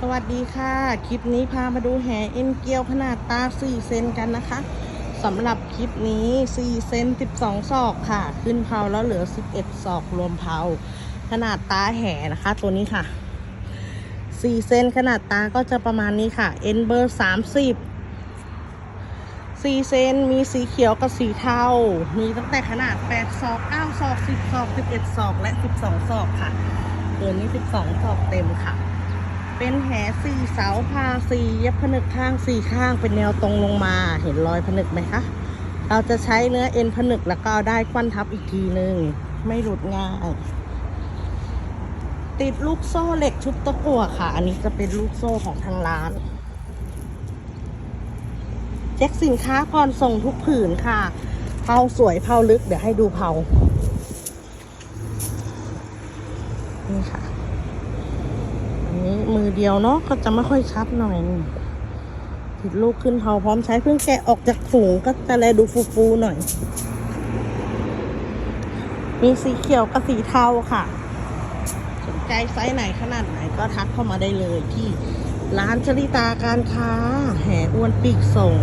สวัสดีค่ะ คลิปนี้พามาดูแหเอ็นเกียวขนาดตา 4 เซนกันนะคะสำหรับคลิปนี้ 4 เซน 12 ศอกค่ะ ขึ้นเพาแล้วเหลือ 11 ศอกรวมเพาขนาดตาแหนะคะ ตัวนี้ค่ะ 4 เซนขนาดตาก็จะประมาณนี้ค่ะ เอ็นเบอร์ 30 4 เซนมีสีเขียวกับสีเทา มีตั้งแต่ขนาด 8 ศอก 9 ศอก 10 ศอก 11 ศอก และ 12 ศอกค่ะ ตัวนี้ 12 ศอกเต็มค่ะ เป็นแหสี่เสาพาสี่เย็บผนึกข้างสี่ข้างเป็นแนวตรงลงมา เห็นรอยผนึกไหมคะ เราจะใช้เนื้อเอ็นผนึกแล้วก็ได้ควันทับอีกทีหนึ่งไม่หลุดง่าย ติดลูกโซ่เหล็กชุบตะกั่วค่ะ อันนี้จะเป็นลูกโซ่ของทางร้านเช็คสินค้าก่อนส่งทุกผืนค่ะเผาสวยเผาลึกเดี๋ยวให้ดูเผานี่ค่ะ นี้มือเดียวเนาะก็จะไม่ค่อยชัดหน่อยติดลูกขึ้นเผาพร้อมใช้เพิ่งแกะออกจากถุงก็จะแลดูฟูๆหน่อย มีสีเขียวกับสีเทาค่ะ สนใจไซส์ไหนขนาดไหนก็ทักเข้ามาได้เลยที่ร้านชลิตาการค้า แห่อ้วนปีกส่ง